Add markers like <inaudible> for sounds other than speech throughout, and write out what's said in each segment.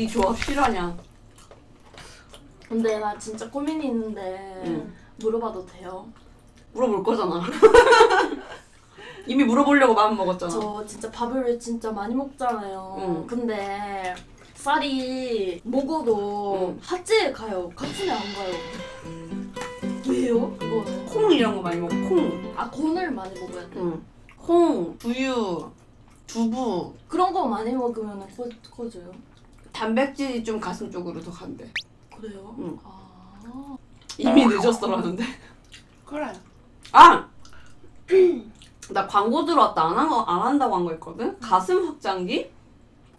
이 조합 실화냐? 근데 나 진짜 고민이 있는데 응. 물어봐도 돼요? 물어볼 거잖아. <laughs> 이미 물어보려고 마음 먹었잖아. 저 진짜 밥을 진짜 많이 먹잖아요. 응. 근데 쌀이 먹어도 응. 하체에 가요. 가슴에 안 가요. 왜요? 그거는? 콩 이런 거 많이 먹어. 콩. 아 곤을 많이 먹어야 돼. 응. 콩, 두유, 두부, 그런 거 많이 먹으면 커, 커져요. 단백질이 좀 가슴 쪽으로 더 간대. 그래요? 응. 아. 이미 늦었어라는데. 그래. 아! 나 광고 들어왔다 안, 한 거, 안 한다고 한 거 있거든? 가슴 확장기?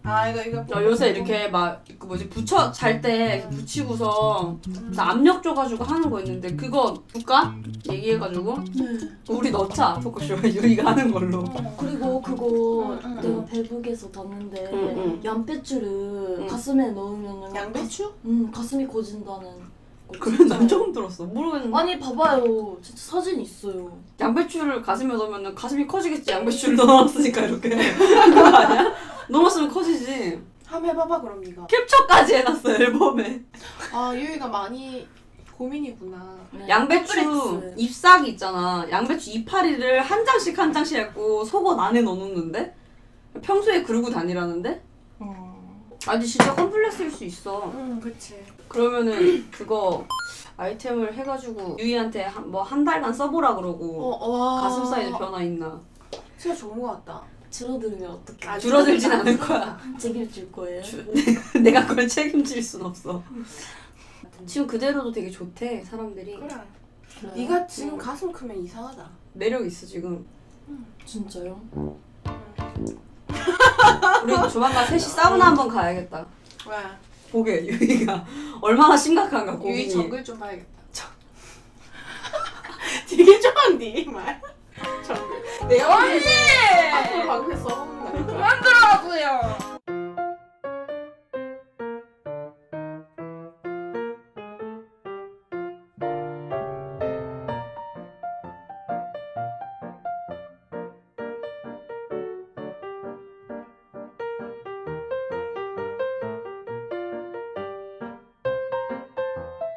아 이거 이거. 나 요새 이렇게 막, 그 뭐지, 붙여, 잘 때 붙이고서 나 압력 줘가지고 하는 거 있는데 그거 볼까? 얘기해가지고 네. 우리 넣자 토크쇼에 유리가 <laughs> 하는 걸로 그리고 그거 응, 응, 내가 응. 페북에서 봤는데 응, 응. 양배추를 응. 가슴에 넣으면 양배추? 응 가슴이 커진다는 거 그래 진짜요? 난 처음 들었어 모르겠는데 아니 봐봐요 진짜 사진 있어요 양배추를 가슴에 넣으면 가슴이 커지겠지 양배추를 <laughs> 넣어놨으니까 이렇게 그거 아니야? 넣었으면 커지지 한번 해봐봐 그럼 네가. 캡처까지 해놨어 앨범에 아 유이가 많이 고민이구나. 네, 양배추 컴플렉스. 잎사귀 있잖아 양배추 이파리를 한 장씩 한 장씩 해갖고 속옷 안에 넣어놓는데 평소에 그러고 다니라는데 어. 아니 진짜 컴플렉스일 수 있어 응 그치. 그러면은 <clears throat> 그거 아이템을 해가지고 유이한테 뭐 한 달간 써보라 그러고 어 와. 가슴 사이즈 변화 있나 진짜 좋은 거 같다. 줄어들면 어떡해 아, 줄어들진 않을 거야 책임질 거예요? <laughs> 내가 그걸 책임질 순 없어 <laughs> 지금 그대로도 되게 좋대 사람들이 그래. 그래요? 네가 지금 가슴 크면 이상하다. 매력 있어 지금 진짜요? 우리 조만간 셋이 사우나 한번 가야겠다 왜? 보게 유이가 얼마나 심각한가 유이 고민이 정글 좀 봐야겠다. <laughs> 되게 좋아한디 말. 정글. 내가 언니 앞으로 방송 써먹는다니까. 그만 들어